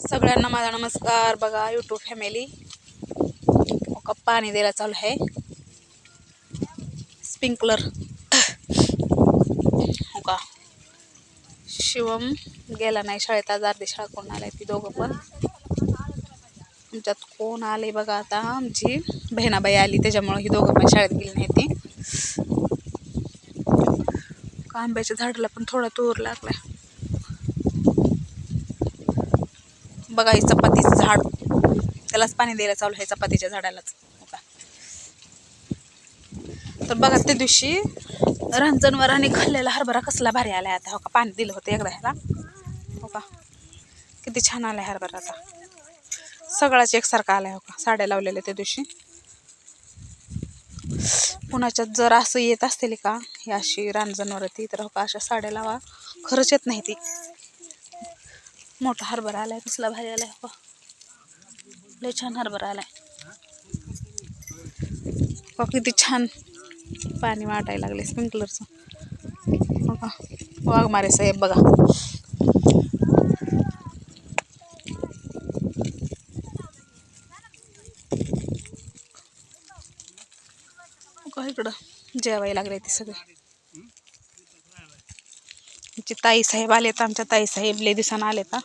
सगळ्यांना माझा नमस्कार. बघा यूट्यूब फॅमिली पाणी द्यायला चालू आहे. स्प्रिंकलर हो का शिवम गेला नाही शाळेत. आज अर्धी शाळा कोण आलाय ती दोघं पण. आमच्यात कोण आले बघा आता? आमची बहिणाबाई आली त्याच्यामुळं ही दोघं पण शाळेत गेली नाही ती. आंब्याच्या झाडाला पण थोडा तूर लागला. बघा ही चपातीचं झाड. त्यालाच पाणी द्यायला चालू आहे चपातीच्या झाडालाच. हो का तर बघा त्या दिवशी रांजणवर खाल्लेला हरभरा कसला भारी आलाय आता. हो का पाणी दिलं होतं एकदा ह्याला. हो का. किती छान आलाय हरभरा आता सगळाच एकसारखा आलाय हो का. साड्या लावलेल्या त्या दिवशी. कुणाच्यात जर असं येत असतील का ही अशी रानजणवरती तर हो का अशा साड्या लावा. खरंच येत नाही ती. मोठा हरभरा आलाय कसला भारी आलाय हो लय छान हरभरा आलाय. हो किती छान पाणी वाटायला लागले स्प्रिंकलरचं. हो का वाघमारे साहेब बघा इकडं जेवायला लागले ते सगळे. आमचे ताई साहेब आलेत आमच्या ताई साहेब लय दिवसानं आले तर का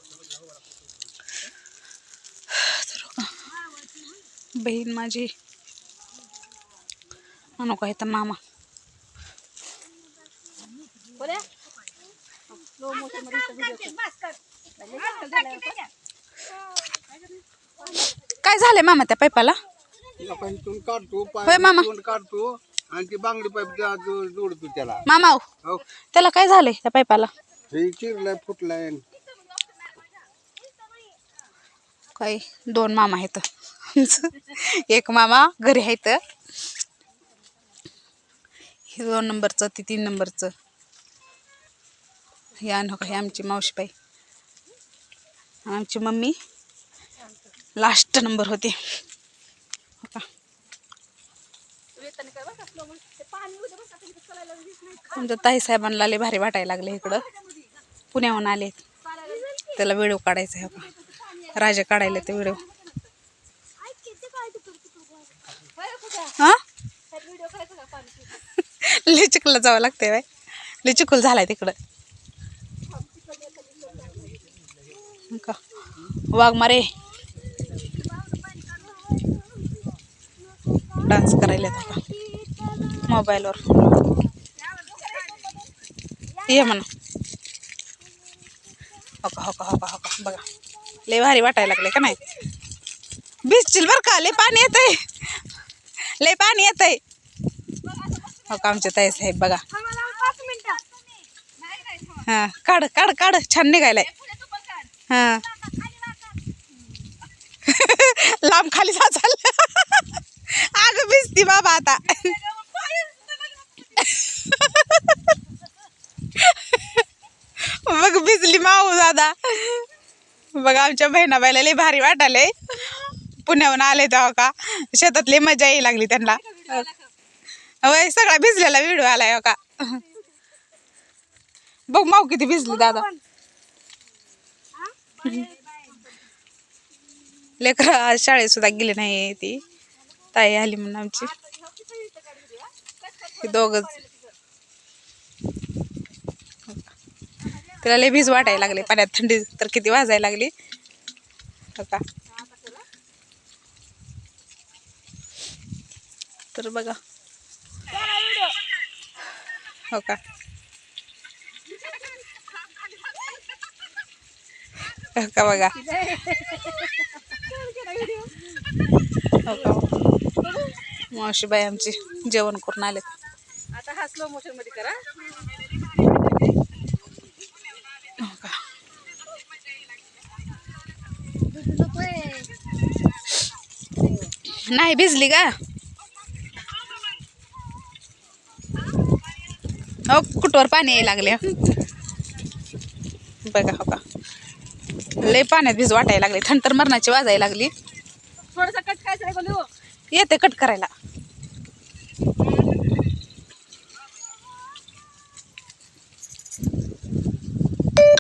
बहीण माझी. म्हणू का इथं मामा? काय झालंय मामा त्या काढतो होय, मामा. काढतो. आणि ती बांगडी पाईप जोडतो त्याला. मामा हो, हो. त्याला काय झालंय त्या पाईपाला? हे चिरलाय फुटलाय. काही दोन मामा आहेत. एक मामा घरी आहेत. हे दोन नंबरचं ती तीन नंबरचं. हे अन हे आमची मावशीबाई. आणि आमची मम्मी लास्ट नंबर होती हो का आमच्या ताई साहेबांना लय भारी वाटायला लागले इकडं. पुण्याहून आले. त्याला व्हिडिओ काढायचा आहे का राजा काढायला ते व्हिडिओ. हा? लिचिकला जावं लागतंय बाय लय झालाय तिकडं. का? वाघ मारे. डान्स करायला आता मोबाईलवर. ये म्हणा. हो का हो का हो का हो का. बघा. लय भारी वाटायला लागले का नाही? भिजतील बरं का? लय पाणी येतंय. लय पाणी येतंय. हो का आमच्या ताई साहेब बघा. हा काढ काढ काढ. छान निघायलाय. हा. लांब खाली साचाल अगं बाबा आता बघ भिजली माऊ दादा. बघा आमच्या बहिणाबाईला लय भारी वाटाले पुण्याहून आले तेव्हा का. शेतातली मजा यायला लागली त्यांना. वय सगळा भिजलेला व्हिडिओ आलाय हो का. बघ माऊ किती भिजली दादा. लेकर आज शाळेत सुद्धा गेली नाही ती. ताई आली म्हणून आमची. हे दोघच. तिला लय भिज वाटायला लागले. पाण्यात थंडी तर किती वाजायला लागली. हो का तर बघा. हो का? हो का बघा? हो का? मावशीबाई आमची जेवण करून आले आता हा स्लो मोशनमध्ये करा. नाही भिजली का? हो कुठवर पाणी यायला लागले? बघा हो का. लय पाण्यात भिज वाटायला लागले. थंड तर मरणाची वाजायला लागली. थोडासा कट काय येते कट करायला.